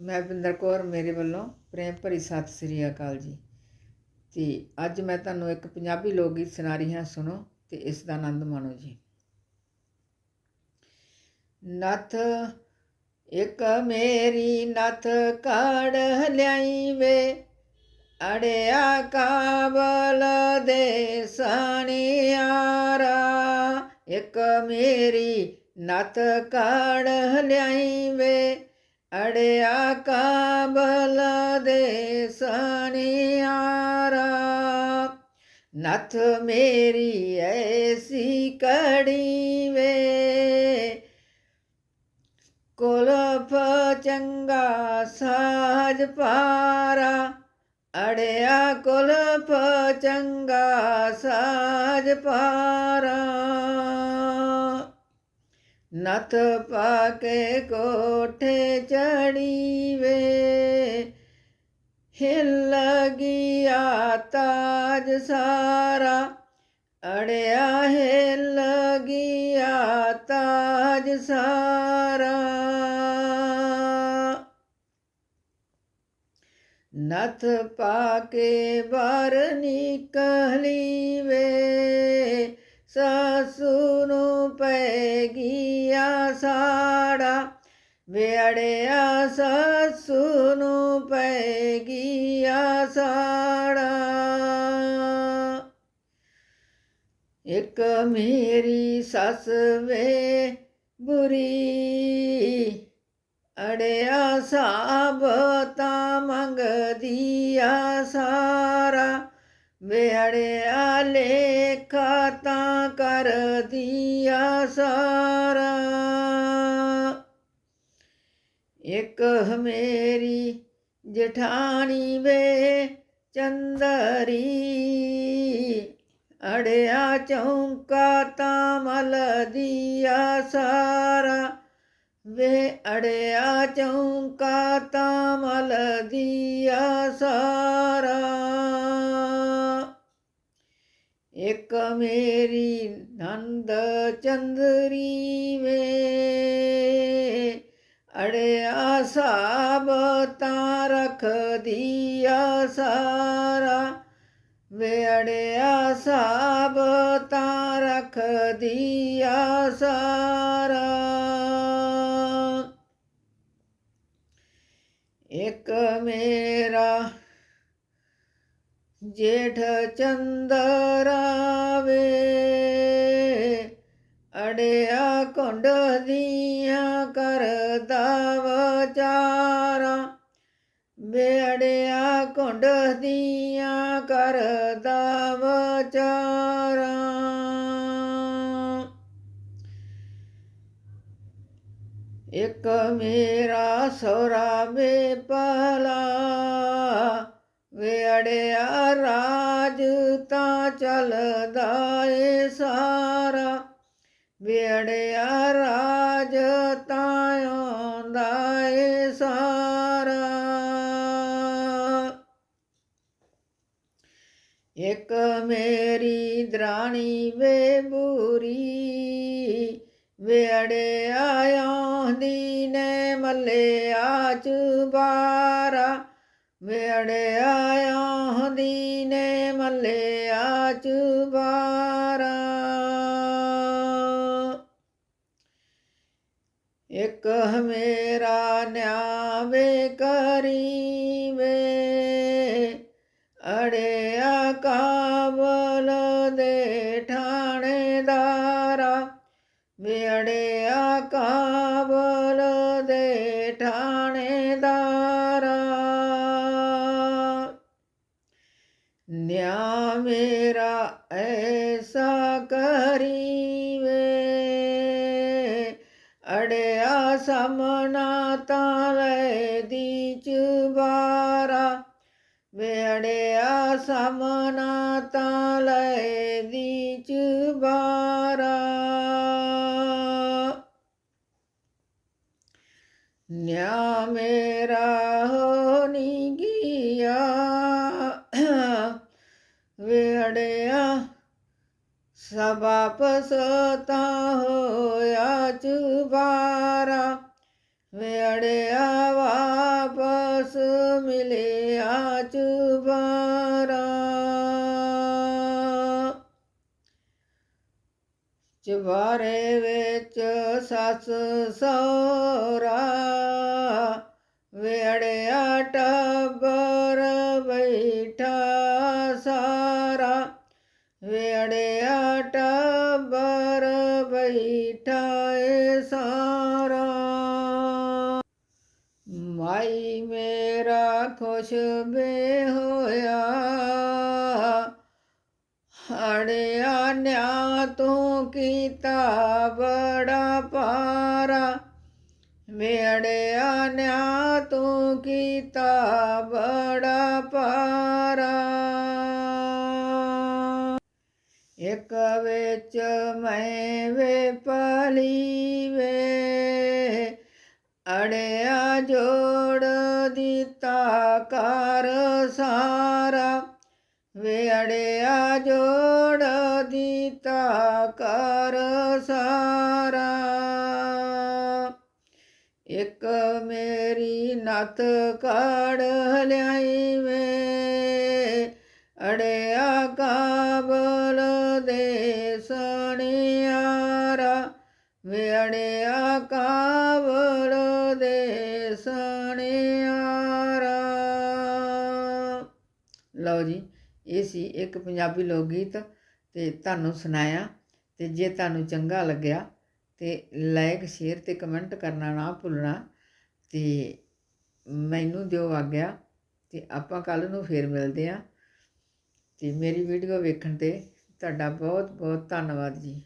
ਮੈਂ ਬਿੰਦਰ ਕੌਰ, ਮੇਰੇ ਵੱਲੋਂ ਪ੍ਰੇਮ ਭਰੀ ਸਤਿ ਸ੍ਰੀ ਅਕਾਲ ਜੀ। ਤੇ ਅੱਜ ਮੈਂ ਤੁਹਾਨੂੰ ਇੱਕ ਪੰਜਾਬੀ ਲੋਕ ਗੀਤ ਸੁਣਾ ਰਹੀ ਹਾਂ, ਸੁਣੋ ਤੇ ਇਸ ਦਾ ਆਨੰਦ ਮਾਣੋ ਜੀ। ਨਥ, ਇੱਕ ਮੇਰੀ ਨਥ ਕਾੜ ਲਿਆਈ ਵੇ ਅੜਿਆ ਕਾਬਲ ਦੇ ਸਣਿਆਰਾ, ਇੱਕ ਮੇਰੀ ਨਥ ਕਾੜ ਲਿਆਈ ਵੇ ਅੜਿਆ ਕਾਬਲ ਦੇ ਸਣਿਆਰਾ, ਨਥ ਮੇਰੀ ਐਸੀ ਕੜੀ ਵੇ। ਕੁਲਫ ਚੰਗਾ ਸਾਜ ਪਾਰਾ, ਅੜਿਆ ਕੁਲਫ ਚੰਗਾ ਸਾਜ ਪਾਰਾ। ਨਥ ਪਾ ਕੇ ਕੋਠੇ ਚੜੀ ਵੇ ਹਿੱਲ ਗਿਆ ਤਾਜ ਸਾਰਾ, ਅੜਿਆ ਹਿੱਲ ਗਿਆ ਤਾਜ ਸਾਰਾ। ਨਥ ਪਾ ਕੇ ਬਾਹਰ ਨਿਕਲੀ ਵੇ ਸਾਸੂ ਨੂੰ ਪੈ ਗਿਆ ਸਾੜਾ ਵੇੜਿਆ ਸਾਸੂ ਨੂੰ ਪੈ ਗਿਆ ਸਾੜਾ ਇੱਕ ਮੇਰੀ ਸੱਸ ਵੇ ਬੁਰੀ, ਅੜਿਆ ਸਾਬ ਤਾਂ ਮੰਗਦੀ ਆ ਸਾਰਾ ਵੇੜਿਆ ਲੇਖਾ ਤਾਂ ਕਰਦੀ ਸਾਰਾ। ਇੱਕ ਮੇਰੀ ਜਠਾਣੀ ਵੇ ਚੰਦਰੀ, ਅੜਿਆ ਚੌਂਕਾ ਤਾਂ ਮਲਦੀ ਆ ਸਾਰਾ। ਵੇ ਅੜਿਆ ਚੌਂਕਾ ਤਾਂ ਮਲਦੀ ਆ ਸਾਰਾ। ਇੱਕ ਮੇਰੀ ਨੰਦ ਚੰਦਰੀ ਵੇ, ਅੜਿਆ ਸਾਬ ਤਾਂ ਰਖਦੀ ਆ ਸਾਰਾ ਵੇ, ਅੜਿਆ ਸਾਬ ਤਾਂ ਰਖਦੀ ਆ ਸਾਰਾ। ਜੇਠ ਚੰਦਰਾ ਵੇ ਅੜਿਆ ਕੁੰਡ ਦੀਆਂ ਕਰਦਾ ਵਿਚਾਰਾ ਵੇੜਿਆ ਕੁੰਡ ਦੀਆਂ ਕਰਦਾ ਵਿਚਾਰਾ ਇੱਕ ਮੇਰਾ ਸੋਰਾ ਵੇ ਪਲਾ ਵੇੜਿਆ ਰਾਜ ਤਾਂ ਚੱਲਦਾ ਏ ਸਾਰਾ। ਵੇੜਿਆ ਰਾਜ ਤਾਂ ਆਉਂਦਾ ਏ ਸਾਰਾ। ਇੱਕ ਮੇਰੀ ਦਰਾਣੀ ਵੇ ਬੂਰੀ ਵੇੜਿਆ ਆਉਂਦੀ ਨੇ ਮੱਲਿਆ ਬਾਰਾ। ਵੇੜਿਆ ਆਉਂਦੀ ਨੇ ਮੱਲਿਆ ਚੁਬਾਰਾ ਇੱਕ ਮੇਰਾ ਨਿਆਵੇ ਕਰੀ ਵੇ ਅੜਿਆ ਕਾਬਲ ਦੇ ਠਾਣੇਦਾਰਾ। ਵੇੜਿਆ ਕਾ ਨਿਆ ਮੇਰਾ ਐਸਾ ਕਰੀ ਵੇ ਅੜਿਆ ਸਮਨਾ ਤਾਂ ਲੈ ਦੀ ਅੜਿਆ ਵੇੜਿਆ ਸਮਨਾ ਤਾਂ ਲੈ ਦੀ ਚੁਬਾਰਾ ਨਿਆ ਮੇਰਾ ਸਭ ਆਪਸ ਤਾਂ ਹੋਇਆ ਚੁਬਾਰਾ। ਵੇੜਿਆ ਵਾਪ ਮਿਲਿਆ ਚੁਬਾਰਾ। ਚੁਬਾਰੇ ਵਿੱਚ ਸੱਸ ਸੋਰਾ ਵੇੜਿਆ ਬੈਠਾ ਏ ਸਾਰਾ। ਮਾਈ ਮੇਰਾ ਖੁਸ਼ ਬੇ ਹੋਇਆ ਹੜਿਆ ਨਿਆ ਤੂੰ ਕੀਤਾ ਬੜਾ ਪਾਰਾ ਮੇੜਿਆ ਨਿਆ ਤੂੰ ਕੀਤਾ ਬੜਾ ਪਾਰਾ ਇੱਕ ਵਿੱਚ ਮੈਂ ਵੇ ਪਲੀ ਵੇ ਅੜਿਆ ਜੋੜ ਦਿੱਤਾ ਕਰ ਸਾਰਾ। ਵੇ ਅੜਿਆ ਜੋੜ ਦਿੱਤਾ ਕਰ ਸਾਰਾ। ਇੱਕ ਮੇਰੀ ਨਤ ਕਾੜ ਲਿਆਈ ਵੇ, ਅੜਿਆ ਵੇ ਅੜਿਆ ਦੇ ਸਣਿਆਰਾ ਲਓ ਜੀ, ਇਹ ਸੀ ਇੱਕ ਪੰਜਾਬੀ ਲੋਕ ਗੀਤ ਤੇ ਤੁਹਾਨੂੰ ਸੁਣਾਇਆ ਤੇ ਜੇ ਤੁਹਾਨੂੰ ਚੰਗਾ ਲੱਗਿਆ ਤੇ ਲਾਈਕ ਸ਼ੇਅਰ ਤੇ ਕਮੈਂਟ ਕਰਨਾ ਨਾ ਭੁੱਲਣਾ ਤੇ ਮੈਨੂੰ ਦਿਓ ਆਗਿਆ ਤੇ ਆਪਾਂ ਕੱਲ ਨੂੰ ਫੇਰ ਮਿਲਦੇ ਆਂ ਤੇ ਮੇਰੀ ਵੀਡੀਓ ਵੇਖਣ ਤੇ ਤੁਹਾਡਾ ਬਹੁਤ ਬਹੁਤ ਧੰਨਵਾਦ ਜੀ।